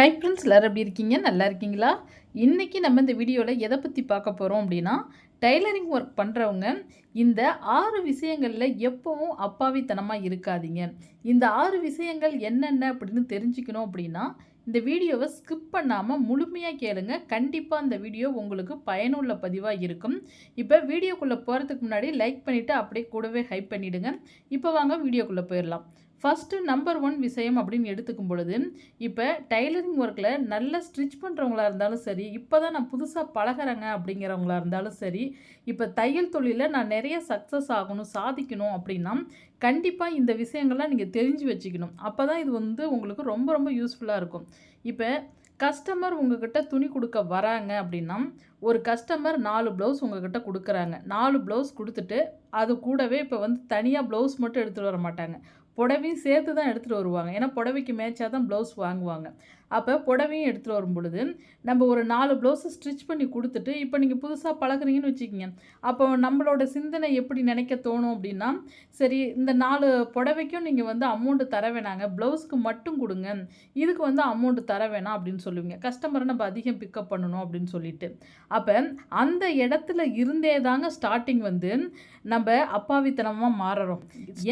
Hi friends எல்லோரும் எப்படி இருக்கீங்க? நல்லா இருக்கீங்களா? இன்றைக்கி நம்ம இந்த வீடியோவில் எதை பற்றி பார்க்க போகிறோம் அப்படின்னா டைலரிங் ஒர்க் பண்ணுறவங்க இந்த ஆறு விஷயங்களில் எப்போவும் அப்பாவித்தனமாக இருக்காதீங்க. இந்த ஆறு விஷயங்கள் என்னென்ன அப்படின்னு தெரிஞ்சுக்கணும் அப்படின்னா இந்த வீடியோவை ஸ்கிப் பண்ணாமல் முழுமையாக கேளுங்க. கண்டிப்பாக இந்த வீடியோ உங்களுக்கு பயனுள்ள பதிவாக இருக்கும். இப்போ வீடியோக்குள்ளே போகிறதுக்கு முன்னாடி லைக் பண்ணிவிட்டு அப்படியே கூடவே ஹைப் பண்ணிவிடுங்க இப்போ வாங்க வீடியோக்குள்ளே போயிடலாம். ஃபஸ்ட்டு நம்பர் ஒன் விஷயம் அப்படின்னு எடுத்துக்கும் பொழுது இப்போ டைலரிங் ஒர்க்கில் நல்லா ஸ்டிச் பண்ணுறவங்களா இருந்தாலும் சரி இப்போ தான் நான் புதுசாக பழகிறேங்க அப்படிங்கிறவங்களா இருந்தாலும் சரி இப்போ தையல் தொழிலில் நான் நிறைய சக்ஸஸ் ஆகணும் சாதிக்கணும் அப்படின்னா கண்டிப்பாக இந்த விஷயங்கள்லாம் நீங்கள் தெரிஞ்சு வச்சுக்கணும். அப்போ தான் இது வந்து உங்களுக்கு ரொம்ப ரொம்ப யூஸ்ஃபுல்லாக இருக்கும். இப்போ கஸ்டமர் உங்ககிட்ட துணி கொடுக்க வராங்க அப்படின்னா ஒரு கஸ்டமர் நாலு ப்ளவுஸ் உங்ககிட்ட கொடுக்குறாங்க. நாலு ப்ளவுஸ் கொடுத்துட்டு அது கூடவே இப்போ வந்து தனியாக ப்ளவுஸ் மட்டும் எடுத்துகிட்டு வர மாட்டாங்க. புடவையும் சேர்த்து தான் எடுத்துகிட்டு வருவாங்க. ஏன்னா புடவைக்கு மேட்சாக தான் ப்ளவுஸ் வாங்குவாங்க. அப்போ புடவையும் எடுத்துகிட்டு வரும் பொழுது நம்ம ஒரு நாலு ப்ளவுஸை ஸ்டிச் பண்ணி கொடுத்துட்டு இப்போ நீங்கள் புதுசாக பழகுறீங்கன்னு வச்சுக்கிங்க. அப்போ நம்மளோட சிந்தனை எப்படி நினைக்க தோணும் அப்படின்னா சரி இந்த நாலு புடவைக்கும் நீங்கள் வந்து அமௌண்ட்டு தர வேணாங்க. ப்ளவுஸ்க்கு மட்டும் கொடுங்க. இதுக்கு வந்து அமௌண்ட்டு தர வேணாம் அப்படின்னு சொல்லுவீங்க. கஸ்டமரை நம்ம அதிகம் பிக்கப் பண்ணணும் அப்படின்னு சொல்லிட்டு. அப்போ அந்த இடத்துல இருந்தே தாங்க ஸ்டார்டிங் வந்து நம்ம அப்பாவித்தனமாக மாறுறோம்.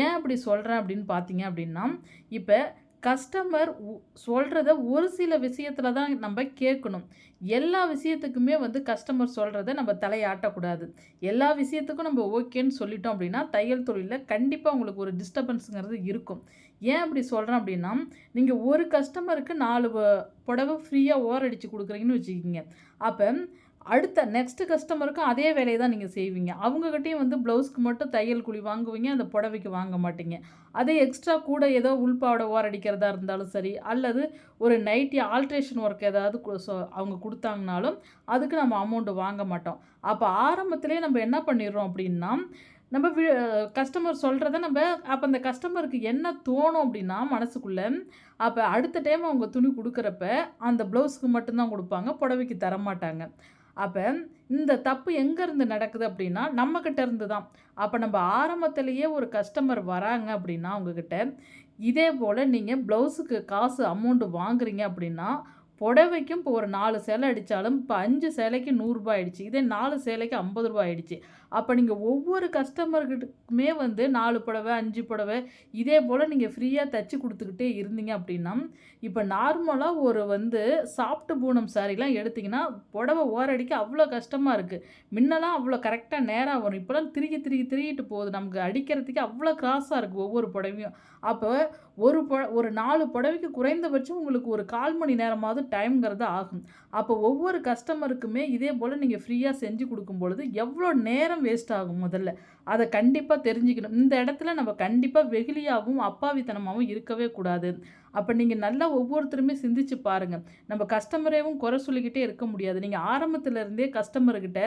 ஏன் அப்படி சொல்கிறேன் அப்படின்னு பார்த்தீங்க அப்படின்னா இப்போ கஸ்டமர் சொல்கிறத ஒரு சில விஷயத்தில் தான் நம்ம கேட்கணும். எல்லா விஷயத்துக்குமே வந்து கஸ்டமர் சொல்கிறத நம்ம தலையாட்டக்கூடாது. எல்லா விஷயத்துக்கும் நம்ம ஓகேன்னு சொல்லிட்டோம் அப்படின்னா தையல் தொழிலில் கண்டிப்பாக உங்களுக்கு ஒரு டிஸ்டர்பன்ஸுங்கிறது இருக்கும். ஏன் அப்படி சொல்கிறேன் அப்படின்னா நீங்கள் ஒரு கஸ்டமருக்கு நாலு புடவை ஃப்ரீயாக ஓரடிச்சு கொடுக்குறீங்கன்னு வச்சுக்கிங்க. அப்போ அடுத்த நெக்ஸ்ட் கஸ்டமருக்கும் அதே வேலையை தான் நீங்கள் செய்வீங்க. அவங்கக்கிட்டேயும் வந்து ப்ளவுஸ்க்கு மட்டும் தையல் குழி வாங்குவீங்க அந்த புடவைக்கு வாங்க மாட்டீங்க. அதே எக்ஸ்ட்ரா கூட ஏதோ உள்பாவோட ஓர் அடிக்கிறதா இருந்தாலும் சரி அல்லது ஒரு நைட்டி ஆல்ட்ரேஷன் ஒர்க் ஏதாவது அவங்க கொடுத்தாங்கனாலும் அதுக்கு நம்ம அமௌண்ட்டு வாங்க மாட்டோம். அப்போ ஆரம்பத்திலே நம்ம என்ன பண்ணிடுறோம் அப்படின்னா நம்ம வி கஸ்டமர் சொல்கிறத நம்ம அப்போ அந்த கஸ்டமருக்கு என்ன தோணும் அப்படின்னா மனசுக்குள்ளே அப்போ அடுத்த டைம் அவங்க துணி கொடுக்குறப்ப அந்த ப்ளவுஸ்க்கு மட்டும்தான் கொடுப்பாங்க புடவைக்கு தரமாட்டாங்க. அப்போ இந்த தப்பு எங்கேருந்து நடக்குது அப்படின்னா நம்மக்கிட்ட இருந்து தான் அப்போ நம்ம ஆரம்பத்திலேயே ஒரு கஸ்டமர் வராங்க அப்படின்னா அவங்கக்கிட்ட இதே போல் நீங்கள் ப்ளவுஸுக்கு காசு அமௌண்ட்டு வாங்குறீங்க அப்படின்னா புடவைக்கும் இப்போ ஒரு நாலு சேலை அடித்தாலும் இப்போ அஞ்சு சேலைக்கு நூறுரூபா ஆயிடுச்சு. இதே நாலு சேலைக்கு ஐம்பது ரூபா ஆயிடுச்சு. அப்போ நீங்கள் ஒவ்வொரு கஸ்டமர்கிட்டக்குமே வந்து நாலு புடவை அஞ்சு புடவை இதே போல் நீங்கள் ஃப்ரீயாக தைச்சி கொடுத்துக்கிட்டே இருந்தீங்க அப்படின்னா இப்போ நார்மலாக ஒரு வந்து சாஃப்ட் பூனம் சாரிலாம் எடுத்திங்கன்னா புடவை ஓரடிக்க அவ்வளோ கஷ்டமாக இருக்குது முன்னெல்லாம் அவ்வளோ கரெக்டாக நேராக வரும். இப்போலாம் திருகி திருகி திருகிட்டு போகுது. நமக்கு அடிக்கிறதுக்கு அவ்வளோ கிராஸாக இருக்குது ஒவ்வொரு புடவையும். அப்போ ஒரு புட ஒரு நாலு புடவைக்கு குறைந்தபட்சம் உங்களுக்கு ஒரு கால் மணி நேரமாவது டைம்ங்கிறது ஆகும். அப்போ ஒவ்வொரு கஸ்டமருக்குமே இதே போல் நீங்கள் ஃப்ரீயாக செஞ்சு கொடுக்கும் பொழுது எவ்வளோ நேரம் வேஸ்ட் ஆகும் முதல்ல. அதை கண்டிப்பாக தெரிஞ்சுக்கணும். இந்த இடத்துல நம்ம கண்டிப்பாக வெகுளியாகவும் அப்பாவித்தனமாகவும் இருக்கவே கூடாது. அப்போ நீங்கள் நல்லா ஒவ்வொருத்தருமே சிந்திச்சு பாருங்கள் நம்ம கஸ்டமரேவும் குறை சொல்லிக்கிட்டே இருக்க முடியாது. நீங்கள் ஆரம்பத்துலேருந்தே கஸ்டமர்கிட்ட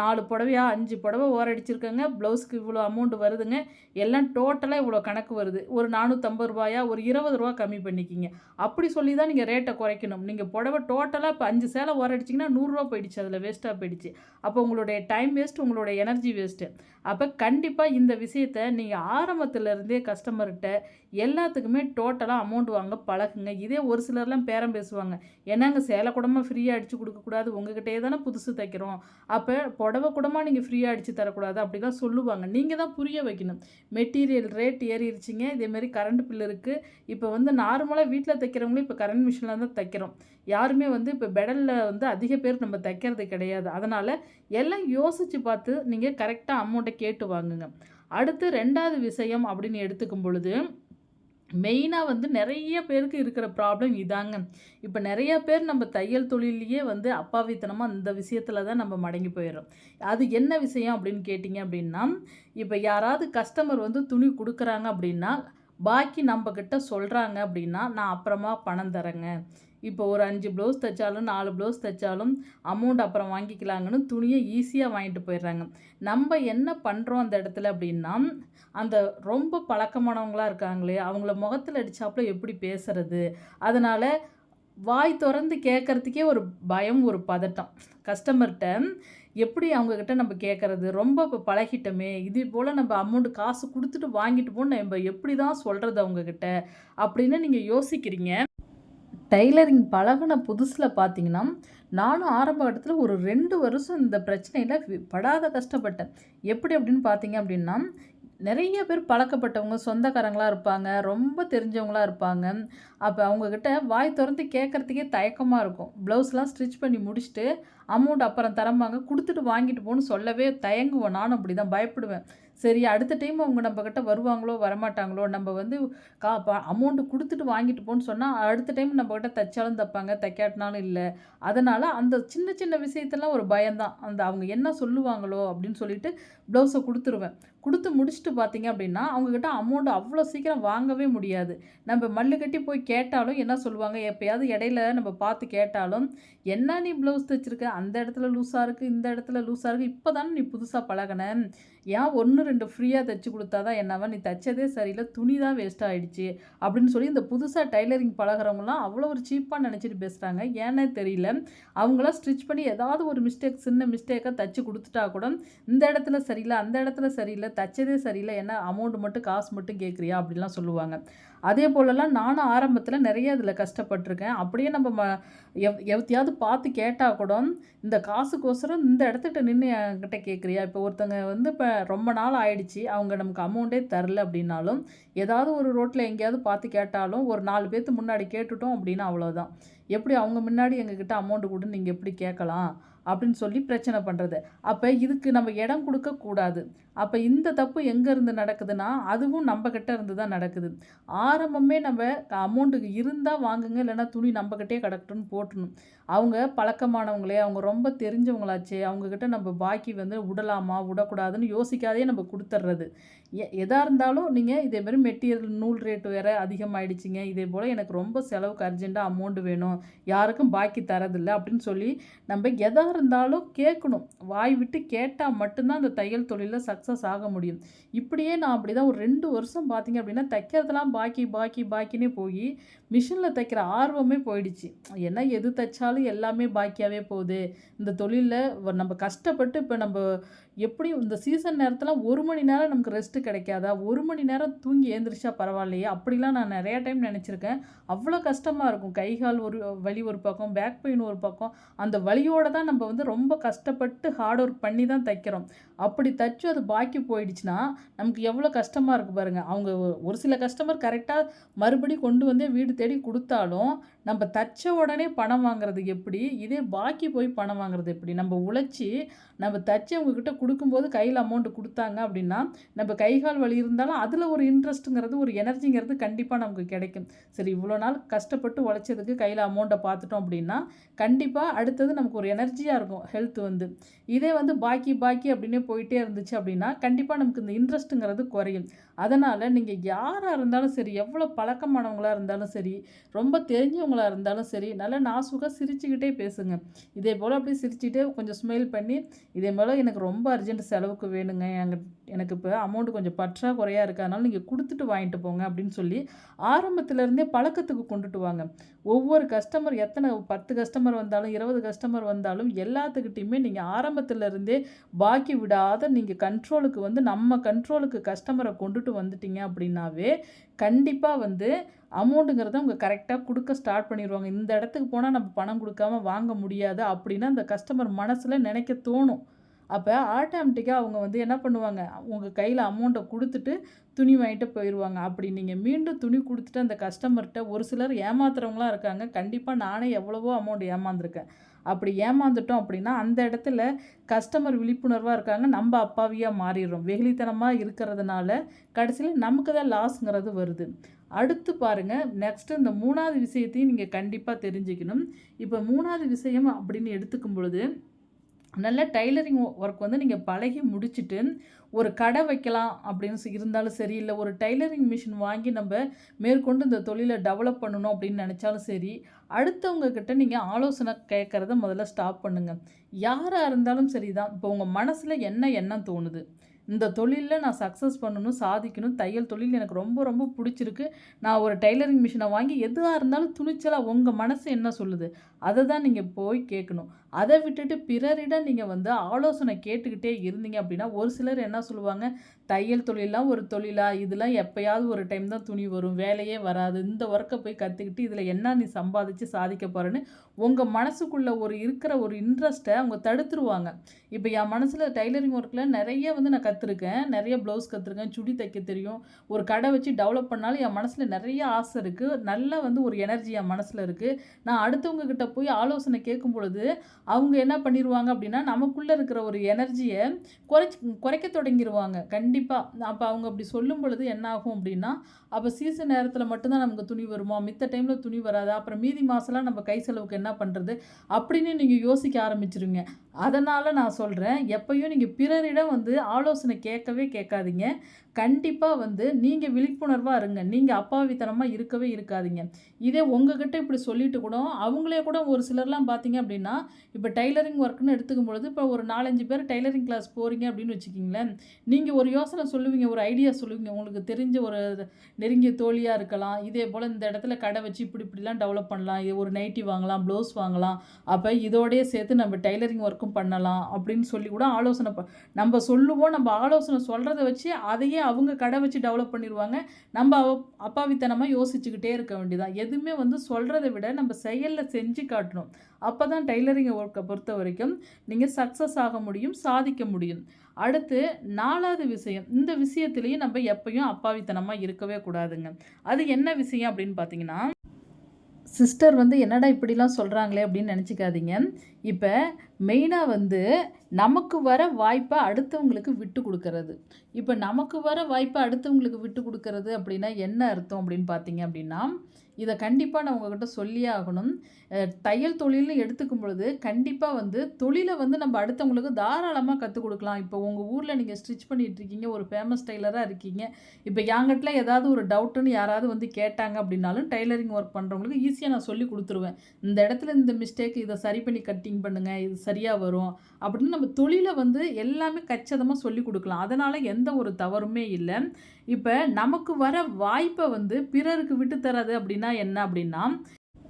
நாலு புடவையா அஞ்சு புடவை ஓரடிச்சிருக்கங்க. ப்ளவுஸ்க்கு இவ்வளோ அமௌண்ட் வருதுங்க. எல்லாம் டோட்டலாக இவ்வளோ கணக்கு வருது. ஒரு நானூற்றம்பது ரூபாயா ஒரு இருபது ரூபா கம்மி பண்ணிக்கிங்க. அப்படி சொல்லி தான் நீங்கள் ரேட்டை குறைக்கணும். நீங்கள் புடவை டோட்டலாக இப்போ அஞ்சு சேலை ஓரடிச்சிங்கன்னா நூறுரூவா போயிடுச்சு. அதில் வேஸ்ட்டாக போயிடுச்சு. அப்போ உங்களுடைய டைம் வேஸ்ட் உங்களுடைய எனர்ஜி வேஸ்ட்டு அப்போ கண்டிப்பாக இந்த விஷயத்த நீங்கள் ஆரம்பத்துலேருந்தே கஸ்டமர்கிட்ட எல்லாத்துக்குமே டோட்டலாக அமௌண்ட் வாங்க பழகுங்க. இதே ஒரு சிலர்லாம் பேரம் பேசுவாங்க. என்னங்க சேலை கூடமாக ஃப்ரீயாக அடித்து கொடுக்கக்கூடாது உங்ககிட்டே தானே புதுசு தைக்கிறோம். அப்போ புடவை கூடமாக நீங்கள் ஃப்ரீயாக அடித்து தரக்கூடாது அப்படிலாம் சொல்லுவாங்க. நீங்கள் தான் புரிய வைக்கணும். மெட்டீரியல் ரேட் ஏறிடுச்சிங்க இதேமாரி கரண்ட் பில் இருக்குது இப்போ வந்து நார்மலாக வீட்டில் தைக்கிறவங்களும் இப்போ கரண்ட் மிஷினில் தான் தைக்கிறோம். யாருமே வந்து இப்போ பெடலில் வந்து அதிக பேர் நம்ம தைக்கிறது கிடையாது. அதனால் எல்லாம் யோசித்து பார்த்து நீங்கள் கரெக்டாக அமௌண்ட்டை கேட்டு வாங்குங்க. அடுத்து ரெண்டாவது விஷயம் அப்படின்னு எடுத்துக்கும் பொழுது மெயினாக வந்து நிறைய பேருக்கு இருக்கிற ப்ராப்ளம் இதாங்க. இப்போ நிறைய பேர் நம்ம தையல் தொழிலையே வந்து அப்பாவித்தனமாக இந்த விஷயத்தில் தான் நம்ம மடங்கி போயிடும் அது என்ன விஷயம் அப்படின்னு கேட்டிங்க அப்படின்னா இப்போ யாராவது கஸ்டமர் வந்து துணி கொடுக்குறாங்க அப்படின்னா பாக்கி நம்மக்கிட்ட சொல்கிறாங்க அப்படின்னா நான் அப்புறமா பணம் தரேங்க. இப்போ ஒரு அஞ்சு ப்ளவுஸ் தைச்சாலும் நாலு ப்ளவுஸ் தைச்சாலும் அமௌண்ட் அப்புறம் வாங்கிக்கலாங்கன்னு துணியை ஈஸியாக வாங்கிட்டு போயிடுறாங்க. நம்ம என்ன பண்ணுறோம் அந்த இடத்துல அப்படின்னா அந்த ரொம்ப பழக்கமானவங்களாக இருக்காங்களே அவங்கள முகத்தில் அடித்தாப்புல எப்படி பேசுறது? அதனால் வாய் திறந்து கேட்குறதுக்கே ஒரு பயம் ஒரு பதட்டம். கஸ்டமர்கிட்ட எப்படி அவங்கக்கிட்ட நம்ம கேட்குறது ரொம்ப இப்போ பழகிட்டோமே இது போல் நம்ம அமௌண்ட்டு காசு கொடுத்துட்டு வாங்கிட்டு போன்னு நம்ம எப்படி தான் சொல்கிறது அவங்கக்கிட்ட அப்படின்னு நீங்கள் யோசிக்கிறீங்க. டைலரிங் பழகுன புதுசில் பார்த்தீங்கன்னா, நானும் ஆரம்ப கட்டத்தில் ஒரு ரெண்டு வருஷம் இந்த பிரச்சனையில் படாத கஷ்டப்பட்டேன். எப்படி அப்படின்னு பார்த்தீங்க அப்படின்னா, நிறைய பேர் பழக்கப்பட்டவங்க, சொந்தக்காரங்களாக இருப்பாங்க, ரொம்ப தெரிஞ்சவங்களாக இருப்பாங்க. அப்போ அவங்கக்கிட்ட வாய் திறந்து கேட்கறதுக்கே தயக்கமாக இருக்கும். ப்ளவுஸ்லாம் ஸ்டிச் பண்ணி முடிச்சுட்டு, அமௌண்ட் அப்புறம் தரம்பாங்க. கொடுத்துட்டு வாங்கிட்டு போன்னு சொல்லவே தயங்குவேன். நானும் அப்படி தான் பயப்படுவேன். சரி அடுத்த டைம் அவங்க நம்மக்கிட்ட வருவாங்களோ, வரமாட்டாங்களோ, நம்ம வந்து கா ப கொடுத்துட்டு வாங்கிட்டு போன்னு சொன்னால் அடுத்த டைம் நம்மக்கிட்ட தைச்சாலும் தைப்பாங்க தைக்காட்டினாலும் இல்லை அதனால் அந்த சின்ன சின்ன விஷயத்தெல்லாம் ஒரு பயம்தான் அந்த அவங்க என்ன சொல்லுவாங்களோ அப்படின்னு சொல்லிட்டு ப்ளவுஸை கொடுத்துருவேன் கொடுத்து முடிச்சுட்டு பார்த்தீங்க அப்படின்னா, அவங்கக்கிட்ட அமௌண்ட் அவ்வளோ சீக்கிரம் வாங்கவே முடியாது. நம்ம மல்லு கட்டி போய் கேட்டாலும் என்ன சொல்லுவாங்க, எப்போயாவது இடையில நம்ம பார்த்து கேட்டாலும், "என்ன நீ ப்ளவுஸ் தைச்சிருக்க அந்த இடத்துல லூஸாக இருக்குது இந்த இடத்துல லூஸாக இருக்குது இப்போ தானே நீ புதுசாக பழகுன. ஏன் ஒன்று ரெண்டு ஃப்ரீயாக தைச்சி கொடுத்தா தான் என்னவா? நீ தைச்சதே சரியில்லை துணி தான் வேஸ்ட் ஆகிடுச்சு அப்படின்னு சொல்லி இந்த புதுசாக டைலரிங் பழகிறவங்களாம் அவ்வளோ ஒரு சீப்பாக நினச்சிட்டு பேசுகிறாங்க ஏன்னே தெரியல. அவங்களாம் ஸ்டிச் பண்ணி ஏதாவது ஒரு மிஸ்டேக் சின்ன மிஸ்டேக்காக தைச்சி கொடுத்துட்டா கூட, "இந்த இடத்துல சரியில்லை அந்த இடத்துல சரியில்லை தைச்சதே சரியில்லை என்ன அமௌண்ட் மட்டும் காசு மட்டும் கேட்குறியா?" அப்படிலாம் சொல்லுவாங்க. அதே போலலாம் நானும் ஆரம்பத்தில் நிறைய இதில் கஷ்டப்பட்டிருக்கேன் அப்படியே நம்ம ம எவ் எவத்தையாவது பார்த்து கேட்டால் கூட, "இந்த காசுக்கோசரம் இந்த இடத்துக்கிட்ட நின்று என்கிட்ட கேட்குறியா?" இப்போ ஒருத்தங்க வந்து இப்போ ரொம்ப நாள் ஆயிடுச்சு. அவங்க நமக்கு அமௌண்ட்டே தரல அப்படின்னாலும், ஏதாவது ஒரு ரோட்டில் எங்கேயாவது பார்த்து கேட்டாலும், ஒரு நாலு பேர்த்து முன்னாடி கேட்டுட்டோம் அப்படின்னா அவ்வளோதான். எப்படி அவங்க முன்னாடி எங்ககிட்ட அமௌண்ட் குடுன்னு நீங்கள் எப்படி கேட்கலாம்? அப்படின்னு சொல்லி பிரச்சனை பண்ணுறது அப்போ இதுக்கு நம்ம இடம் கொடுக்கக்கூடாது அப்போ இந்த தப்பு எங்கேருந்து நடக்குதுன்னா, அதுவும் நம்மக்கிட்ட இருந்து தான் நடக்குது. ஆரம்பமே நம்ம அமௌண்ட்டுக்கு இருந்தால் வாங்குங்க, இல்லைன்னா துணி நம்மக்கிட்டே கிடக்கட்டும்னு போட்டணும் அவங்க பழக்கமானவங்களே, அவங்க ரொம்ப தெரிஞ்சவங்களாச்சே, அவங்கக்கிட்ட நம்ம பாக்கி வந்து விடலாமா, விடக்கூடாதுன்னு யோசிக்காதே நம்ம கொடுத்துட்றது எ இருந்தாலும் நீங்கள் இதே மெட்டீரியல் நூல் ரேட் வேறு அதிகமாகிடுச்சிங்க இதே போல் எனக்கு ரொம்ப செலவுக்கு அர்ஜெண்ட்டாக அமௌண்ட்டு வேணும். யாருக்கும் பாக்கி தரதில்ல அப்படின்னு சொல்லி, நம்ம எதாக இருந்தாலும் கேட்கணும். வாய் விட்டு கேட்டால் மட்டும்தான் அந்த தையல் தொழிலில் சக்ஸஸ் ஆக முடியும். இப்படியே நான் அப்படி தான் ஒரு ரெண்டு வருஷம் பார்த்தீங்க அப்படின்னா, தைக்கிறதெல்லாம் பாக்கி, பாக்கி, பாக்கினே போய் மிஷினில் தைக்கிற ஆர்வமே போயிடுச்சு. என்ன எது தைச்சாலும் எல்லாமே பாக்கியாவே போகுது. இந்த தொழிலில் நம்ம கஷ்டப்பட்டு இப்போ நம்ம எப்படியும் இந்த சீசன் நேரத்தில் ஒரு மணி நேரம் நமக்கு ரெஸ்ட்டு கிடைக்காதா? ஒரு மணி நேரம் தூங்கி எழுந்திரிச்சா பரவாயில்லையே! அப்படிலாம் நான் நிறையா டைம் நினச்சிருக்கேன் அவ்வளோ கஷ்டமாக இருக்கும். கை, கால் ஒரு வலி ஒரு பக்கம், பேக் பெயின் ஒரு பக்கம். அந்த வலியோட தான் நம்ம வந்து ரொம்ப கஷ்டப்பட்டு ஹார்ட் ஒர்க் பண்ணி தான் தைக்கிறோம். அப்படி தச்சு அது பாக்கி போயிடுச்சுன்னா, நமக்கு எவ்வளோ கஷ்டமாக இருக்குது பாருங்க. அவங்க ஒரு சில கஸ்டமர் கரெக்டாக மறுபடியும் கொண்டு வந்தே வீடு தேடி கொடுத்தாலும் நம்ம தச்ச உடனே பணம் வாங்குறது எப்படி? இதே பாக்கி போய் பணம் வாங்குறது எப்படி? நம்ம உழைச்சி நம்ம தச்சு அவங்கக்கிட்ட கொடுக்கும்போது கையில் அமௌண்ட் கொடுத்தாங்க அப்படின்னா, நம்ம கை, கால் வலி இருந்தாலும் அதில் ஒரு இன்ட்ரெஸ்ட்டுங்கிறது ஒரு எனர்ஜிங்கிறது கண்டிப்பாக நமக்கு கிடைக்கும். சரி இவ்வளோ நாள் கஷ்டப்பட்டு உழைச்சதுக்கு கையில் அமௌண்ட்டை பார்த்துட்டோம் அப்படின்னா, கண்டிப்பாக அடுத்தது நமக்கு ஒரு எனர்ஜியாக இருக்கும் ஹெல்த் வந்து. இதே வந்து பாக்கி, பாக்கி அப்படின்னே போயிட்டே இருந்துச்சு அப்படின்னா, கண்டிப்பாக நமக்கு இந்த இன்ட்ரெஸ்ட்டுங்கிறது குறையும். அதனால் நீங்கள் யாராக இருந்தாலும் சரி, எவ்வளோ பழக்கமானவங்களாக இருந்தாலும் சரி, ரொம்ப தெரிஞ்சவங்களாக இருந்தாலும் சரி, நல்லா நாசுக்காக சிரிச்சுக்கிட்டே பேசுங்க. இதே போல் அப்படியே சிரிச்சுக்கிட்டே கொஞ்சம் ஸ்மைல் பண்ணி, "இதே போல் எனக்கு ரொம்ப அர்ஜென்ட் செலவுக்கு வேணுங்க. எங்கள் எனக்கு இப்போ அமௌண்ட் கொஞ்சம் பற்றாக்குறையாக இருக்குது அதனால் நீங்கள் கொடுத்துட்டு வாங்கிட்டு போங்க." அப்படின்னு சொல்லி ஆரம்பத்துலேருந்தே பழக்கத்துக்கு கொண்டுட்டு வாங்க. ஒவ்வொரு கஸ்டமர் எத்தனை பத்து கஸ்டமர் வந்தாலும், 20 கஸ்டமர் வந்தாலும் எல்லாத்துக்கிட்டையுமே நீங்கள் ஆரம்பத்துலேருந்தே பாக்கி விடாத நீங்கள் கண்ட்ரோலுக்கு வந்து நம்ம கண்ட்ரோலுக்கு கஸ்டமரை கொண்டுட்டு வந்துட்டீங்க அப்படின்னாவே, கண்டிப்பாக வந்து அமௌண்ட்டுங்கிறத அவங்க கரெக்டாக கொடுக்க ஸ்டார்ட் பண்ணிடுவாங்க இந்த இடத்துக்கு போனால் நம்ம பணம் கொடுக்காம வாங்க முடியாது அப்படின்னு அந்த கஸ்டமர் மனசில் நினைக்க தோணும். அப்போ ஆட்டோமேட்டிக்காக அவங்க வந்து என்ன பண்ணுவாங்க, உங்கள் கையில் அமௌண்ட்டை கொடுத்துட்டு துணி வாங்கிட்டு போயிடுவாங்க அப்படி நீங்கள் மீண்டும் துணி கொடுத்துட்டு அந்த கஸ்டமர்கிட்ட ஒரு சிலர் ஏமாத்துறவங்களாம் இருக்காங்க. கண்டிப்பாக நானே எவ்வளவோ அமௌண்ட் ஏமாந்துருக்கேன். அப்படி ஏமாந்துட்டோம் அப்படின்னா, அந்த இடத்துல கஸ்டமர் விழிப்புணர்வாக இருக்காங்க. நம்ம அப்பாவியாக மாறிடுறோம் வெகுளித்தனமாக இருக்கிறதுனால, கடைசியில் நமக்கு தான் லாஸ்ங்கிறது வருது. அடுத்து பாருங்கள் நெக்ஸ்ட்டு இந்த மூணாவது விஷயத்தையும் நீங்கள் கண்டிப்பாக தெரிஞ்சுக்கணும். இப்போ மூணாவது விஷயம் அப்படின்னு எடுத்துக்கும் பொழுது, நல்ல டைலரிங் ஒர்க் வந்து நீங்கள் பழகி முடிச்சுட்டு, ஒரு கடை வைக்கலாம் அப்படின்னு இருந்தாலும் சரி, இல்லை ஒரு டைலரிங் மிஷின் வாங்கி நம்ம மேற்கொண்டு இந்த தொழிலை டெவலப் பண்ணணும் அப்படின்னு நினச்சாலும் சரி, அடுத்தவங்கக்கிட்ட நீங்கள் ஆலோசனை கேட்குறத முதல்ல ஸ்டாப் பண்ணுங்கள் யாராக இருந்தாலும் சரி தான் இப்போ உங்கள் மனசில் என்ன எண்ணம் தோணுது? இந்த தொழிலில் நான் சக்ஸஸ் பண்ணணும் சாதிக்கணும் தையல் தொழில் எனக்கு ரொம்ப ரொம்ப பிடிச்சிருக்கு. நான் ஒரு டைலரிங் மிஷினை வாங்கி எதுவாக இருந்தாலும் துணிச்சலாக உங்கள் மனசு என்ன சொல்லுது? அதை தான் நீங்கள் போய் கேட்கணும் அதை விட்டுட்டு பிறரிடம் நீங்கள் வந்து ஆலோசனை கேட்டுக்கிட்டே இருந்தீங்க அப்படின்னா ஒரு சிலர் என்ன சொல்லுவாங்க? தையல் தொழிலாம் ஒரு தொழிலா? இதெல்லாம் எப்போயாவது ஒரு டைம் தான் துணி வரும். வேலையே வராது. இந்த ஒர்க்கை போய் கற்றுக்கிட்டு இதில் என்ன நீ சம்பாதிச்சு சாதிக்க போகிறேன்னு உங்கள் மனசுக்குள்ளே ஒரு இருக்கிற ஒரு இன்ட்ரெஸ்ட்டை அவங்க தடுத்துருவாங்க. இப்போ என் மனசில் டைலரிங் ஒர்க்கில் நிறைய வந்து நான் கற்றுருக்கேன் நிறைய ப்ளவுஸ் கற்றுருக்கேன் சுடி தைக்க தெரியும். ஒரு கடை வச்சு டெவலப் பண்ணாலும் என் மனசில் நிறைய ஆசை இருக்குது நல்லா வந்து ஒரு எனர்ஜி என் மனசில் இருக்குது நான் அடுத்தவங்க கிட்ட போய் ஆலோசனை கேட்கும் பொழுது அவங்க என்ன பண்ணிடுவாங்க அப்படின்னா நமக்குள்ளே இருக்கிற ஒரு எனர்ஜியை குறைச்சி குறைக்க தொடங்கிடுவாங்க கண்டிப்பாக அப்போ அவங்க அப்படி சொல்லும் பொழுது என்ன ஆகும் அப்படின்னா அப்போ சீசன் நேரத்தில் மட்டும்தான் நமக்கு துணி வருமா? மித்த டைமில் துணி வராது? அப்புறம் மீதி மாதம்லாம் நம்ம கை செலவுக்கு என்ன பண்ணுறது அப்படின்னு நீங்கள் யோசிக்க ஆரம்பிச்சிருங்க. அதனால் நான் சொல்கிறேன் எப்பயும் நீங்கள் பிறரிடம் வந்து ஆலோசனை கேட்கவே கேட்காதீங்க. கண்டிப்பாக வந்து நீங்கள் விழிப்புணர்வாக இருங்க. நீங்கள் அப்பாவித்தனமாக இருக்கவே இருக்காதீங்க. இதே உங்ககிட்ட இப்படி சொல்லிட்டு கூட அவங்களே கூட ஒரு சிலர்லாம் பார்த்தீங்க அப்படின்னா இப்போ டைலரிங் ஒர்க்குன்னு எடுத்துக்கும் பொழுது இப்போ ஒரு நாலஞ்சு பேர் டைலரிங் கிளாஸ் போகிறீங்க அப்படின்னு வச்சுக்கிங்களேன். நீங்கள் ஒரு யோசனை சொல்லுவீங்க ஒரு ஐடியா சொல்லுவீங்க. உங்களுக்கு தெரிஞ்ச ஒரு நெருங்கிய தோழியாக இருக்கலாம். இதே போல் இந்த இடத்துல கடை வச்சு இப்படி இப்படிலாம் டெவலப் பண்ணலாம். இது ஒரு நைட்டி வாங்கலாம் ப்ளவுஸ் வாங்கலாம். அப்போ இதோடய சேர்த்து நம்ம டைலரிங் ஒர்க்கும் பண்ணலாம் அப்படின்னு சொல்லி கூட ஆலோசனை ப நம்ம சொல்லுவோம் நம்ம ஆலோசனை சொல்கிறத வச்சு அதையே அவங்க கடை வச்சு டெவலப் பண்ணிடுவாங்க நம்ம அப்பாவித்தனமாக யோசிச்சுக்கிட்டே இருக்க வேண்டியதான் எதுவுமே வந்து சொல்கிறத விட நம்ம செயலில் செஞ்சு காட்டணும். அப்போ தான் டைலரிங் ஒர்க்கை பொறுத்த வரைக்கும் நீங்கள் சக்ஸஸ் ஆக முடியும் சாதிக்க முடியும். அடுத்து நாலாவது விஷயம் இந்த விஷயத்துலேயும் நம்ம எப்பயும் அப்பாவித்தனமாக இருக்கவே கூடாதுங்க. அது என்ன விஷயம் அப்படின்னு பார்த்தீங்கன்னா சிஸ்டர் வந்து என்னடா இப்படிலாம் சொல்கிறாங்களே அப்படின்னு நினச்சிக்காதீங்க. இப்போ மெயினாக வந்து நமக்கு வர வாய்ப்பை அடுத்தவங்களுக்கு விட்டு கொடுக்கறது. இப்போ நமக்கு வர வாய்ப்பை அடுத்தவங்களுக்கு விட்டு கொடுக்கறது அப்படின்னா என்ன அர்த்தம் அப்படின்னு பார்த்தீங்க அப்படின்னா இதை கண்டிப்பாக நான் உங்ககிட்ட சொல்லியே ஆகணும். தையல் தொழில்னு எடுத்துக்கும் பொழுது கண்டிப்பாக வந்து தொழிலை வந்து நம்ம அடுத்தவங்களுக்கு தாராளமாக கற்றுக் கொடுக்கலாம். இப்போ உங்கள் ஊரில் நீங்கள் ஸ்டிச் பண்ணிட்டு இருக்கீங்க ஒரு ஃபேமஸ் டெய்லராக இருக்கீங்க. இப்போ என்கிட்ட ஏதாவது ஒரு டவுட்டுன்னு யாராவது வந்து கேட்டாங்க அப்படின்னாலும் டெய்லரிங் ஒர்க் பண்ணுறவங்களுக்கு ஈஸியாக நான் சொல்லி கொடுத்துருவேன். இந்த இடத்துல இந்த மிஸ்டேக் இதை சரி பண்ணி கட்டிங் பண்ணுங்கள் இது சரியாக வரும் அப்படின்னு நம்ம தொழிலை வந்து எல்லாமே கச்சிதமாக சொல்லி கொடுக்கலாம். அதனால் எந்த ஒரு தவறுமே இல்லை. இப்போ நமக்கு வர வாய்ப்பை வந்து பிறருக்கு விட்டு தராது அப்படின்னா என்ன அப்படின்னா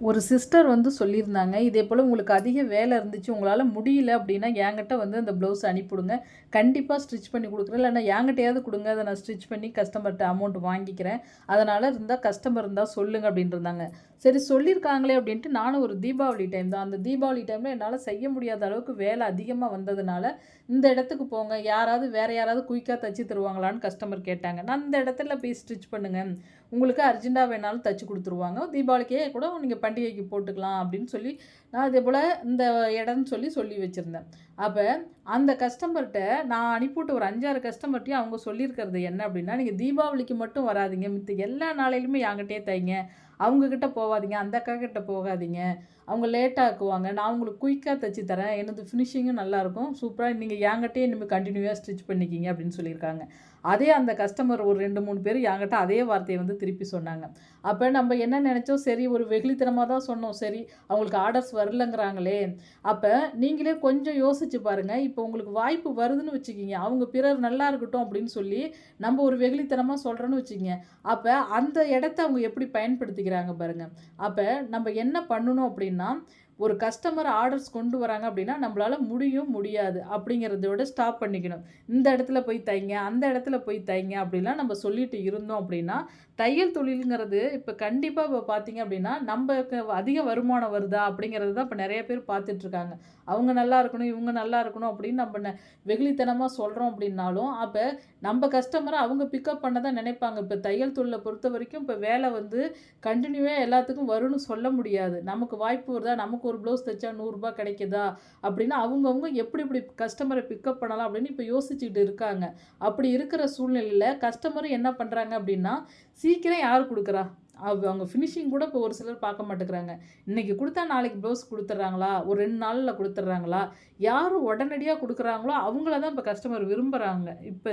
ஒரு சிஸ்டர் வந்து சொல்லியிருந்தாங்க இதே போல் உங்களுக்கு அதிக வேலை இருந்துச்சு உங்களால் முடியல அப்படின்னா என்கிட்ட வந்து அந்த ப்ளவுஸ் அனுப்பிவிடுங்க. கண்டிப்பாக ஸ்டிச் பண்ணி கொடுக்குறேன். இல்லைன்னா என்கிட்டயாவது கொடுங்க. அதை நான் ஸ்டிச் பண்ணி கஸ்டமர்கிட்ட அமௌண்ட் வாங்கிக்கிறேன். அதனால் இருந்தால் கஸ்டமர் இருந்தால் சொல்லுங்க அப்படின்ட்டு சரி சொல்லியிருக்காங்களே அப்படின்ட்டு நானும் ஒரு தீபாவளி டைம் தான். அந்த தீபாவளி டைமில் என்னால் செய்ய முடியாத அளவுக்கு வேலை அதிகமாக வந்ததுனால இந்த இடத்துக்கு போங்க. யாராவது வேறு யாராவது குயிக்காக தச்சு தருவாங்களான்னு கஸ்டமர் கேட்டாங்க. நான் இந்த இடத்துல போய் ஸ்டிச் பண்ணுங்கள் உங்களுக்கு அர்ஜென்ட்டாக வேணாலும் தச்சு கொடுத்துருவாங்க. தீபாவளிக்கே கூட நீங்கள் பண்டிகைக்கு போட்டுக்கலாம் அப்படின்னு சொல்லி நான் இதே போல் இந்த இடம்னு சொல்லி சொல்லி வச்சுருந்தேன். அப்போ அந்த கஸ்டமர்கிட்ட நான் அனுப்பிவிட்ட ஒரு அஞ்சாறு கஸ்டமர்கிட்டையும் அவங்க சொல்லியிருக்கிறது என்ன அப்படின்னா நீங்கள் தீபாவளிக்கு மட்டும் வராதீங்க. மித்த எல்லா நாளையிலுமே என்கிட்டயே தைங்க. அவங்கக்கிட்ட போகாதீங்க அந்த அக்கா கிட்ட போகாதீங்க. அவங்க லேட்டாக்குவாங்க நான் உங்களுக்கு குயிக்காக தைச்சி தரேன். எனது ஃபினிஷிங்கும் நல்லாயிருக்கும் சூப்பராக நீங்கள் என்கிட்டயே இனிமேல் கண்டினியூவாக ஸ்டிச் பண்ணிக்கிங்க அப்படின்னு சொல்லியிருக்காங்க. அதே அந்த கஸ்டமர் ஒரு ரெண்டு மூணு பேர் என்கிட்ட அதே வார்த்தையை வந்து திருப்பி சொன்னாங்க. அப்போ நம்ம என்ன நினச்சோம்? சரி ஒரு வெகுளித்தனமாக தான் சொன்னோம். சரி அவங்களுக்கு ஆர்டர்ஸ் வரலங்கிறாங்களே. அப்போ நீங்களே கொஞ்சம் யோசிச்சு பாருங்கள் இப்போ உங்களுக்கு வாய்ப்பு வருதுன்னு வச்சுக்கிங்க. அவங்க பிறர் நல்லா இருக்கட்டும் அப்படின்னு சொல்லி நம்ம ஒரு வெகுளித்தனமாக சொல்கிறோன்னு வச்சுக்கிங்க. அப்போ அந்த இடத்த அவங்க எப்படி பயன்படுத்திக்கிறாங்க பாருங்கள் அப்போ நம்ம என்ன பண்ணணும் அப்படின்னா ஒரு கஸ்டமர் ஆர்டர்ஸ் கொண்டு வராங்க அப்படின்னா நம்மளால முடியும் முடியாது அப்படிங்கிறத விட ஸ்டாப் பண்ணிக்கணும். இந்த இடத்துல போய் தைங்க அந்த இடத்துல போய் தைங்க அப்படிலாம் நம்ம சொல்லிட்டு இருந்தோம் அப்படின்னா தையல் தொழிலுங்கிறது இப்போ கண்டிப்பாக இப்போ பார்த்தீங்க அப்படின்னா நமக்கு அதிக வருமானம் வருதா அப்படிங்கிறது தான் இப்போ நிறைய பேர் பார்த்துட்ருக்காங்க அவங்க நல்லா இருக்கணும் இவங்க நல்லா இருக்கணும் அப்படின்னு நம்ம ந- வெகுளித்தனமாக சொல்கிறோம் அப்படின்னாலும் அப்போ நம்ம கஸ்டமரை அவங்க பிக்கப் பண்ண தான் நினைப்பாங்க. இப்போ தையல் தொழிலை பொறுத்த வரைக்கும் இப்போ வேலை வந்து கண்டினியூவாக எல்லாத்துக்கும் வரும்னு சொல்ல முடியாது. நமக்கு வாய்ப்பு வருதா? நமக்கு ஒரு ப்ளவுஸ் தைச்சா நூறுரூபா கிடைக்குதா? அப்படின்னு அவங்கவுங்க எப்படி இப்படி கஸ்டமரை பிக்கப் பண்ணலாம் அப்படின்னு இப்போ யோசிச்சுட்டு இருக்காங்க. அப்படி இருக்கிற சூழ்நிலையில் கஸ்டமரும் என்ன பண்ணுறாங்க அப்படின்னா சீக்கிரம் யார் கொடுக்குறா? அவங்க ஃபினிஷிங் கூட இப்போ ஒரு சிலர் பார்க்க மாட்டேங்கிறாங்க. இன்னைக்கு கொடுத்தா நாளைக்கு ப்ளவுஸ் கொடுத்துட்றாங்களா? ஒரு ரெண்டு நாளில் கொடுத்துட்றாங்களா? யார் உடனடியாக கொடுக்குறாங்களோ அவங்கள தான் இப்போ கஸ்டமர் விரும்புகிறாங்க இப்போ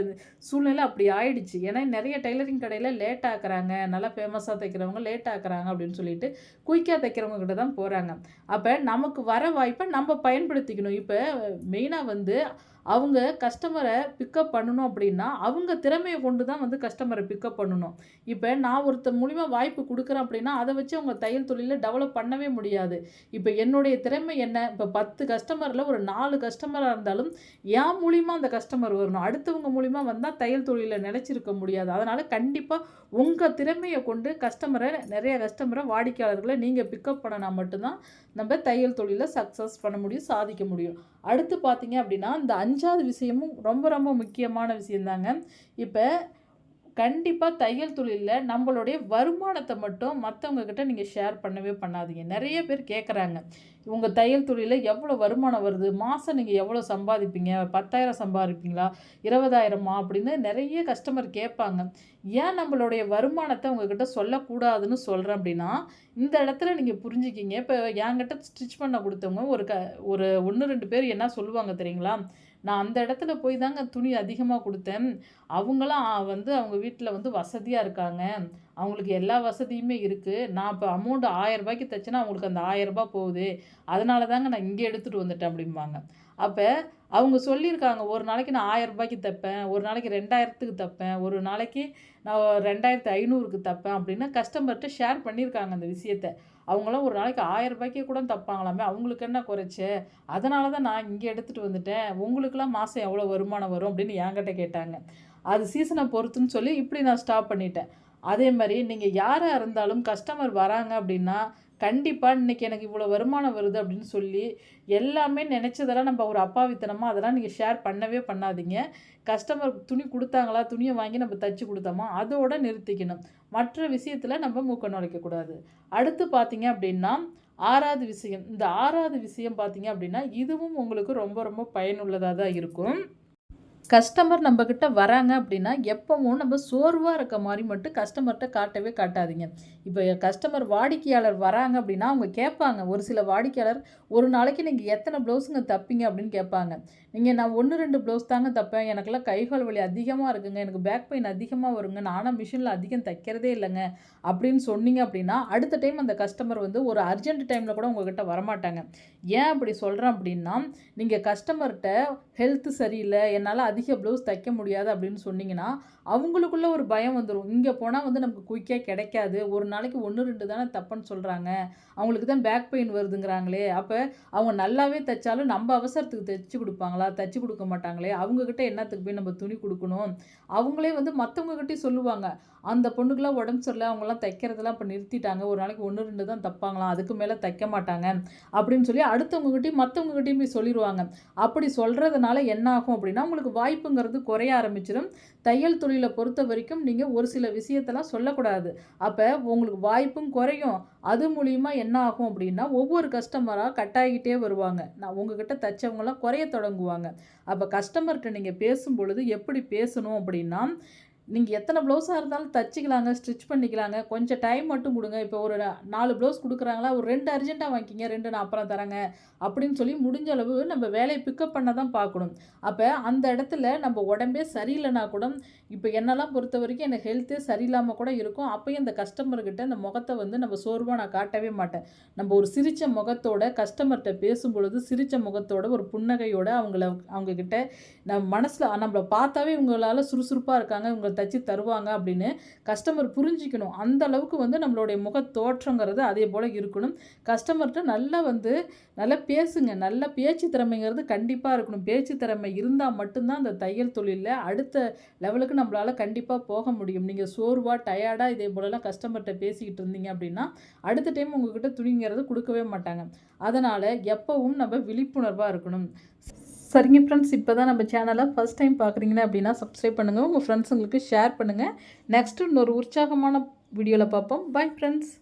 சூழ்நிலை அப்படி ஆயிடுச்சு. ஏன்னா நிறைய டைலரிங் கடையில் லேட் ஆக்குறாங்க. நல்லா ஃபேமஸாக தைக்கிறவங்க லேட் ஆக்குறாங்க அப்படின்னு சொல்லிட்டு குயிக்காக தைக்கிறவங்க கிட்ட தான் போகிறாங்க அப்போ நமக்கு வர வாய்ப்பை நம்ம பயன்படுத்திக்கணும். இப்போ மெயினாக வந்து அவங்க கஸ்டமரை பிக்கப் பண்ணணும் அப்படின்னா அவங்க திறமையை கொண்டு தான் வந்து கஸ்டமரை பிக்கப் பண்ணணும். இப்போ நான் ஒருத்தர் மூலிமா வாய்ப்பு கொடுக்குறேன் அப்படின்னா அதை வச்சு அவங்க தையல் தொழிலை டெவலப் பண்ணவே முடியாது. இப்போ என்னுடைய திறமை என்ன? இப்போ பத்து கஸ்டமரில் ஒரு நாலு கஸ்டமராக இருந்தாலும் என் மூலிமா அந்த கஸ்டமர் வரணும். அடுத்தவங்க மூலிமா வந்தால் தையல் தொழிலில் நிலைச்சிருக்க முடியாது. அதனால் கண்டிப்பாக உங்கள் திறமையை கொண்டு கஸ்டமரை நிறைய கஸ்டமரை வாடிக்கையாளர்களை நீங்கள் பிக்கப் பண்ணினா மட்டும்தான் நம்ம தையல் தொழிலை சக்ஸஸ் பண்ண முடியும் சாதிக்க முடியும். அடுத்து பார்த்தீங்க அப்படின்னா இந்த அஞ்சாவது விஷயமும் ரொம்ப ரொம்ப முக்கியமான விஷயந்தாங்க. இப்போ கண்டிப்பாக தையல் தொழிலில் நம்மளுடைய வருமானத்தை மட்டும் மற்றவங்கக்கிட்ட நீங்கள் ஷேர் பண்ணவே பண்ணாதீங்க. நிறைய பேர் கேட்குறாங்க உங்கள் தையல் தொழிலில் எவ்வளோ வருமானம் வருது? மாதம் நீங்கள் எவ்வளோ சம்பாதிப்பீங்க? பத்தாயிரம் சம்பாதிப்பீங்களா? இருபதாயிரமா? அப்படின்னு நிறைய கஸ்டமர் கேட்பாங்க. ஏன் நம்மளுடைய வருமானத்தை உங்ககிட்ட சொல்லக்கூடாதுன்னு சொல்கிறேன் அப்படின்னா இந்த இடத்துல நீங்கள் புரிஞ்சுக்கிங்க. இப்போ என்கிட்ட ஸ்டிச் பண்ண கொடுத்தவங்க ஒரு க ஒரு ஒன்று ரெண்டு பேர் என்ன சொல்லுவாங்க தெரியுங்களா? நான் அந்த இடத்துல போய் தாங்க துணி அதிகமாக கொடுத்தேன். அவங்களாம் வந்து அவங்க வீட்டில் வந்து வசதியாக இருக்காங்க. அவங்களுக்கு எல்லா வசதியுமே இருக்குது நான் இப்போ அமௌண்ட் ஆயரரூபாய்க்கு தைச்சேன்னா அவங்களுக்கு அந்த ஆயரரூபா போகுது. அதனால தாங்க நான் இங்கே எடுத்துகிட்டு வந்துட்டேன் அப்படிம்பாங்க. அப்போ அவங்க சொல்லியிருக்காங்க ஒரு நாளைக்கு நான் ஆயரரூபாய்க்கு தைப்பேன் ஒரு நாளைக்கு ரெண்டாயிரத்துக்கு தைப்பேன் ஒரு நாளைக்கு நான் ரெண்டாயிரத்து ஐநூறுக்கு தைப்பேன் அப்படின்னு கஸ்டமர்கிட்ட ஷேர் பண்ணியிருக்காங்க அந்த விஷயத்த. அவங்களாம் ஒரு நாளைக்கு ஆயிரம் ரூபாய்க்கு கூட தப்பாங்களாமே அவங்களுக்கு என்ன குறைச்சி? அதனால தான் நான் இங்கே எடுத்துகிட்டு வந்துட்டேன். உங்களுக்கெல்லாம் மாதம் எவ்வளோ வருமானம் வரும் அப்படின்னு என்கிட்ட கேட்டாங்க. அது சீசனை பொறுத்துன்னு சொல்லி இப்படி நான் ஸ்டாப் பண்ணிட்டேன். அதே மாதிரி நீங்கள் யாராக இருந்தாலும் கஸ்டமர் வராங்க அப்படின்னா கண்டிப்பாக இன்றைக்கி எனக்கு இவ்வளோ வருமானம் வருது அப்படின்னு சொல்லி எல்லாமே நினச்சதெல்லாம் நம்ம ஒரு அப்பாவித்தனமாக அதெல்லாம் நீங்கள் ஷேர் பண்ணவே பண்ணாதீங்க. கஸ்டமர் துணி கொடுத்தாங்களா? துணியை வாங்கி நம்ம தச்சு கொடுத்தோமா? அதோடு நிறுத்திக்கணும். மற்ற விஷயத்தில் நம்ம மூக்க நுழைக்கக்கூடாது அடுத்து பார்த்தீங்க அப்படின்னா ஆறாவது விஷயம் இந்த ஆறாவது விஷயம் பார்த்தீங்க அப்படின்னா இதுவும் உங்களுக்கு ரொம்ப ரொம்ப பயனுள்ளதாக தான் இருக்கும். கஸ்டமர் நம்மக்கிட்ட வராங்க அப்படின்னா எப்பவும் நம்ம சோர்வாக இருக்க மாதிரி மட்டும் கஸ்டமர்கிட்ட காட்டவே காட்டாதீங்க. இப்போ கஸ்டமர் வாடிக்கையாளர் வராங்க அப்படின்னா அவங்க கேட்பாங்க. ஒரு சில வாடிக்கையாளர் ஒரு நாளைக்கு நீங்கள் எத்தனை ப்ளவுஸுங்க தப்பீங்க? அப்படின்னு கேட்பாங்க. நீங்கள் நான் ஒன்று ரெண்டு ப்ளவுஸ் தாங்க தப்பேன். எனக்கெல்லாம் கைகால் வலி அதிகமாக இருக்குங்க. எனக்கு பேக் பெயின் அதிகமாக வருங்க. நானும் மிஷினில் அதிகம் தைக்கிறதே இல்லைங்க. அப்படின்னு சொன்னீங்க அப்படின்னா அடுத்த டைம் அந்த கஸ்டமர் வந்து ஒரு அர்ஜென்ட் டைமில் கூட உங்ககிட்ட வரமாட்டாங்க. ஏன் அப்படி சொல்கிறேன் அப்படின்னா நீங்கள் கஸ்டமர்கிட்ட ஹெல்த்து சரியில்லை என்னால் அதிக ப்ளவுஸ் தைக்க முடியாது அப்படின்னு சொன்னீங்கன்னா அவங்களுக்குள்ள ஒரு பயம் வந்துடும் இங்கே போனால் வந்து நமக்கு குயிக்காக கிடைக்காது. ஒரு நாளைக்கு ஒன்று ரெண்டு தானே தப்புன்னு சொல்கிறாங்க அவங்களுக்கு தான் பேக் பெயின் வருதுங்கிறாங்களே. அப்போ அவங்க நல்லாவே தைச்சாலும் நம்ம அவசரத்துக்கு தைச்சி கொடுப்பாங்களா? தைச்சி கொடுக்க மாட்டாங்களே அவங்கக்கிட்ட என்னத்துக்கு போய் நம்ம துணி கொடுக்கணும்? அவங்களே வந்து மற்றவங்ககிட்டயும் சொல்லுவாங்க. அந்த பொண்ணுக்கெலாம் உடம்பு சரியில்லை அவங்களாம் தைக்கிறதெல்லாம் இப்போ நிறுத்திட்டாங்க. ஒரு நாளைக்கு ஒன்று ரெண்டு தான் தைப்பாங்களாம். அதுக்கு மேலே தைக்க மாட்டாங்க. அப்படின்னு சொல்லி அடுத்தவங்ககிட்டையும் மற்றவங்ககிட்டையும் போய் சொல்லிடுவாங்க அப்படி சொல்கிறதுனால என்ன ஆகும் அப்படின்னா உங்களுக்கு வாய்ப்புங்கிறது குறைய ஆரம்பிச்சிடும் தையல் தொழிலை பொறுத்த வரைக்கும் நீங்கள் ஒரு சில விஷயத்தெல்லாம் சொல்லக்கூடாது. அப்போ உங்களுக்கு வாய்ப்பும் குறையும். அது மூலிமா என்ன ஆகும் அப்படின்னா ஒவ்வொரு கஸ்டமராக கட்டாகிட்டே வருவாங்க. நான் உங்ககிட்ட தைச்சவங்களாம் குறைய தொடங்குவாங்க. அப்போ கஸ்டமர்கிட்ட நீங்கள் பேசும் பொழுது எப்படி பேசணும் அப்படின்னா நீங்கள் எத்தனை ப்ளவுஸாக இருந்தாலும் தச்சுக்கலாங்க ஸ்டிச் பண்ணிக்கலாங்க. கொஞ்சம் டைம் மட்டும் கொடுங்க. இப்போ ஒரு நாலு ப்ளவுஸ் கொடுக்குறாங்களா ஒரு ரெண்டு அர்ஜென்ட்டாக வாங்கிக்கிங்க ரெண்டு நான் அப்புறம் தரேங்க அப்படின்னு சொல்லி முடிஞ்ச அளவு நம்ம வேலையை பிக்கப் பண்ண தான் பார்க்கணும். அப்போ அந்த இடத்துல நம்ம உடம்பே சரியில்லைனா கூட இப்போ என்னெல்லாம் பொறுத்த வரைக்கும் எனக்கு ஹெல்த்தே சரியில்லாமல் கூட இருக்கும். அப்போயும் அந்த கஸ்டமர்கிட்ட அந்த முகத்தை வந்து நம்ம சோர்வாக நான் காட்டவே மாட்டேன். நம்ம ஒரு சிரித்த முகத்தோட கஸ்டமர்கிட்ட பேசும் பொழுது சிரித்த முகத்தோட ஒரு புன்னகையோட அவங்கள அவங்கக்கிட்ட நம்ம மனசில் நம்மளை பார்த்தாவே இவங்களால சுறுசுறுப்பாக இருக்காங்க. இவங்க தச்சு தருவாங்க அப்படின்னு கஸ்டமர் புரிஞ்சிக்கணும். அந்த அளவுக்கு வந்து நம்மளுடைய முக தோற்றங்கிறது அதே போல் இருக்கணும். கஸ்டமர்கிட்ட நல்லா வந்து நல்லா பேசுங்க. நல்ல பேச்சு திறமைங்கிறது கண்டிப்பாக இருக்கணும். பேச்சு திறமை இருந்தால் மட்டும்தான் அந்த தையல் தொழிலில் அடுத்த லெவலுக்கு நம்மளால் கண்டிப்பாக போக முடியும். நீங்கள் சோர்வாக டயர்டாக இதே போலலாம் கஸ்டமர்கிட்ட பேசிக்கிட்டு இருந்தீங்க அப்படின்னா அடுத்த டைம் உங்ககிட்ட துணிங்கிறது கொடுக்கவே மாட்டாங்க. அதனால் எப்போவும் நம்ம விழிப்புணர்வாக இருக்கணும். சரிங்க ஃப்ரெண்ட்ஸ் இப்போ தான் நம்ம சேனலை ஃபஸ்ட் டைம் பார்க்குறீங்கன்னா அப்படின்னா சப்ஸ்கிரைப் பண்ணுங்கள் உங்கள் ஃப்ரெண்ட்ஸுங்களுக்கு ஷேர் பண்ணுங்கள் நெக்ஸ்ட்டு இன்னொரு உற்சாகமான வீடியோவில் பார்ப்போம். Bye friends